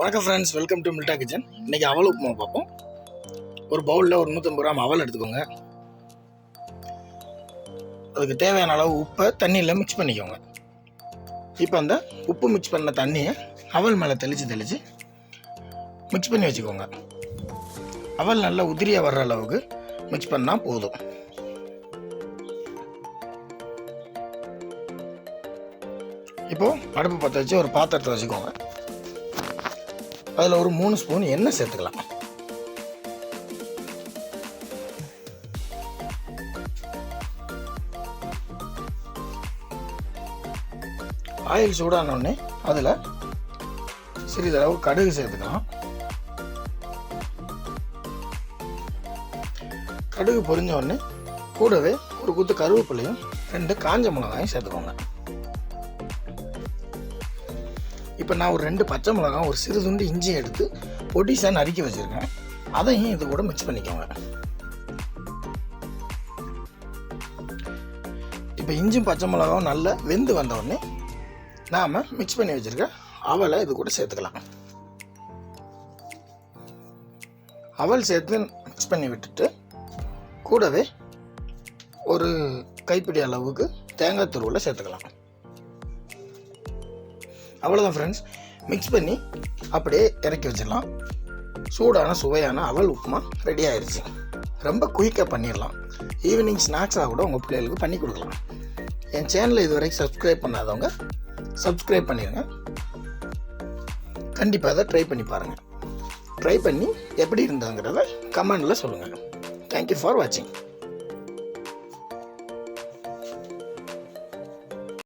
வணக்கம் friends welcome to மில்டா kitchen இன்னைக்கு அவல் உப்புமா பார்ப்போம். ஒரு பவுலில் ஒரு நூற்றம்பது கிராம் அவல் எடுத்துக்கோங்க. அதுக்கு தேவையான அளவு உப்பை தண்ணியில் மிக்ஸ் பண்ணிக்கோங்க. இப்போ அந்த உப்பு மிக்ஸ் பண்ண தண்ணியை அவல் மேலே தெளித்து தெளித்து மிக்ஸ் பண்ணி வச்சுக்கோங்க. அவல் நல்லா உதிரியாக வர்ற அளவுக்கு மிக்ஸ் பண்ணால் போதும். இப்போது அடுப்பு பற்ற வச்சு ஒரு பாத்திரத்தை வச்சுக்கோங்க. அதில் ஒரு மூணு ஸ்பூன் எண்ணெய் சேர்த்துக்கலாம். ஆயில் சூடானோடனே அதில் சிறிதளவு கடுகு சேர்த்துக்கலாம். கடுகு பொரிஞ்ச உடனே கூடவே ஒரு குத்து கருவேப்பிலையும் ரெண்டு காஞ்ச மிளகாயும் சேர்த்துக்கோங்க. இப்போ நான் ஒரு ரெண்டு பச்சை மிளகாய் ஒரு சிறு துண்டு இஞ்சி எடுத்து பொடிசாக நறுக்கி வச்சுருக்கேன். அதையும் இது கூட மிக்ஸ் பண்ணிக்கோங்க. இப்போ இஞ்சும் பச்சை மிளகாவும் நல்லா வெந்து வந்தவுடனே நாம் மிக்ஸ் பண்ணி வச்சுருக்க அவலை இது கூட சேர்த்துக்கலாம். அவல் சேர்த்து மிக்ஸ் பண்ணி விட்டுட்டு கூடவே ஒரு கைப்பிடி அளவுக்கு தேங்காய் துருவில் சேர்த்துக்கலாம். அவ்வளோதான் ஃப்ரெண்ட்ஸ் மிக்ஸ் பண்ணி அப்படியே இறக்கி வச்சிடலாம். சூடான சுவையான அவல் உப்புமா ரெடி ஆயிடுச்சு ரொம்ப குயிக்காக பண்ணிடலாம். ஈவினிங் ஸ்நாக்ஸாக கூட உங்கள் பிள்ளைகளுக்கு பண்ணி கொடுக்கலாம். என் சேனலை இது வரைக்கும் சப்ஸ்கிரைப் பண்ணாதவங்க சப்ஸ்கிரைப் பண்ணிடுங்க. கண்டிப்பாக அதை ட்ரை பண்ணி பாருங்கள் ட்ரை பண்ணி எப்படி இருந்தாங்கிறத கமெண்டில் சொல்லுங்கள் தேங்க்யூ ஃபார் வாட்சிங்